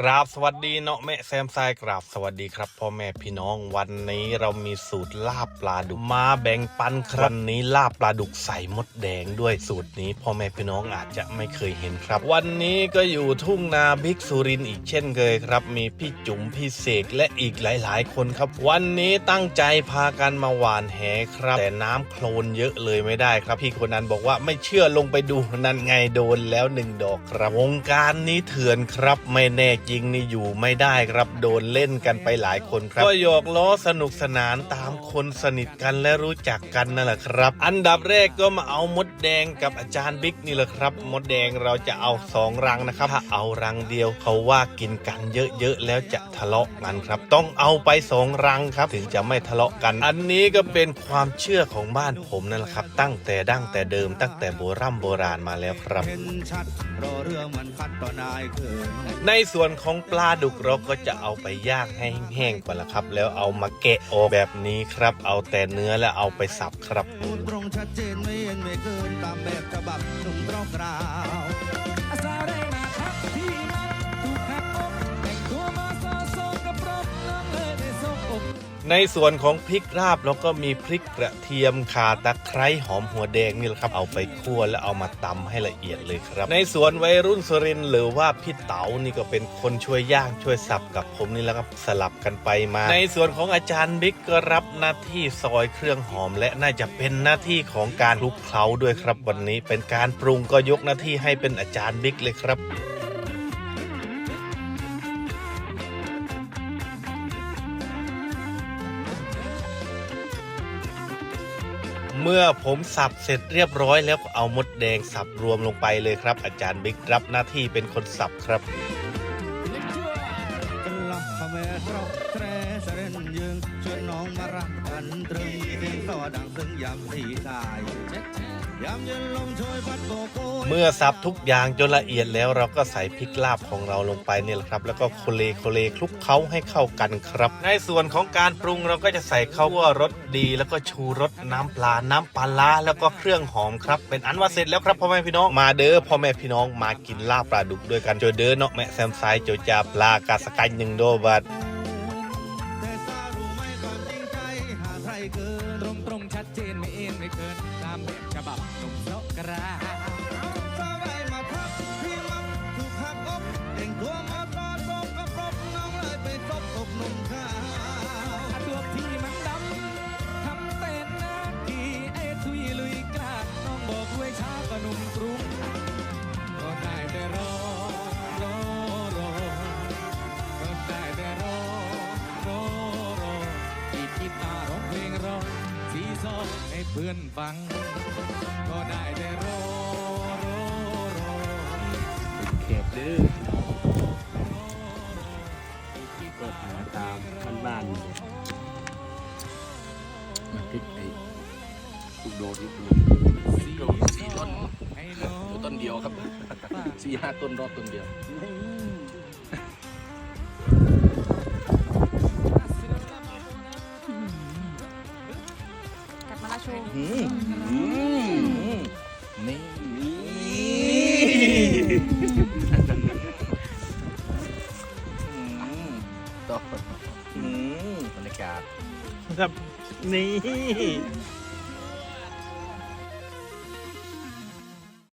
กราบสวัสดีเนาะแม่แซมไซกราบสวัสดีครับพ่อแม่พี่น้องวันนี้เรามีสูตรลาบปลาดุกมาแบ่งปันครับวันนี้ลาบปลาดุกใส่มดแดงด้วยสูตรนี้พ่อแม่พี่น้องอาจจะไม่เคยเห็นครับ วันนี้ก็อยู่ทุ่งนาบิ๊กสุรินอีกเช่นเคยครับ มีพี่จุ๋มพี่เสกและอีกหลาย ๆ คนครับ วันนี้ตั้งใจพากันมาหวานแหครับ แต่น้ำโคลนเยอะเลยไม่ได้ครับ พี่คนนั้นบอกว่าไม่เชื่อลงไปดูนั่นไงโดนแล้วหนึ่งดอกครับวงการนี้เถื่อนครับไม่แน่จริงนี่อยู่ไม่ได้ครับโดนเล่นกันไปหลายคนครับก็หยอกล้อสนุกสนานตามคนสนิทกันและรู้จักกันนั่นแหละครับ อันดับแรกก็มาเอามดแดงกับอาจารย์บิ๊กนี่แหละครับ มดแดงเราจะเอาสองรังนะครับถ้าเอารังเดียวเขาว่ากินกันเยอะๆแล้วจะทะเลาะกันครับ ต้องเอาไปสองรังครับ ถึงจะไม่ทะเลาะกัน อันนี้ก็เป็นความเชื่อของบ้านผมนั่นแหละครับ ตั้งแต่ดั้งแต่เดิมตั้งแต่โบรำโบราณมาแล้วครับเห็นชัดรอเรือมันคัดต่อนายเกินในส่วนของปลาดุกเราก็จะเอาไปย่างให้แห้งๆก่อนละครับ แล้วเอามาแกะออกแบบนี้ครับ เอาแต่เนื้อแล้วเอาไปสับครับตรงชัดเจนไม่เอ็นไม่เกินตามแบบฉบับหนุ่มตรอกราว ในส่วนของพริกราบเราก็มีพริกกระเทียมข่าตะไคร้หอมหัวแดงนี่แหละครับ เอาไปคั่วแล้วเอามาตำให้ละเอียดเลยครับ ในส่วนวัยรุ่นสุรินหรือว่าพี่เต๋านี่ก็เป็นคนช่วยย่างช่วยสับกับผมนี่แหละครับสลับกันไปมา ในส่วนของอาจารย์บิ๊กก็รับหน้าที่ซอยเครื่องหอม และน่าจะเป็นหน้าที่ของการคลุกเคล้าด้วยครับวันนี้ เป็นการปรุงก็ยกหน้าที่ให้เป็นอาจารย์บิ๊กเลยครับ เมื่อผมสับเสร็จเรียบร้อยแล้วก็เอามดแดงสับรวมลงไปเลยครับ อาจารย์บิ๊กรับหน้าที่เป็นคนสับครับน้องมารักกันตรึงเสียงต่อดังซึ่งยามสีสาย เมื่อสับทุกอย่างจนละเอียดแล้วเราก็ใส่พริกลาบของเราลงไปเนี่ยแหละครับ แล้วก็โคเลโคเลคลุกเคล้าให้เข้ากันครับ ในส่วนของการปรุงเราก็จะใส่ข้าวรสดี แล้วก็ชูรสน้ำปลา น้ำปลาร้าแล้วก็เครื่องหอมครับ เป็นอันว่าเสร็จแล้วครับพ่อแม่พี่น้องมาเด้อพ่อแม่พี่น้องมากินลาบปลาดุกด้วยกันโจเด้อเนาะแม่แซมไซโจจาปลากาสกายหนึ่งโดบัด เกินตรงตรงๆชัดเจนไม่เอ็นไม่เกิน ตามแบบฉบับหนุ่มโลกรา ให้เพื่อนฟัง ก็ได้แต่รอรอรอเขตดื้อก็หาตามบ้านๆนี่เนี่ยมาติดไอ้ลูกโดดลูกโดดลูกโดดสี่ต้นต้นเดียวครับสี่ห้าต้นรอบต้นเดียว นี่ต่อบรรยากาศครับนี่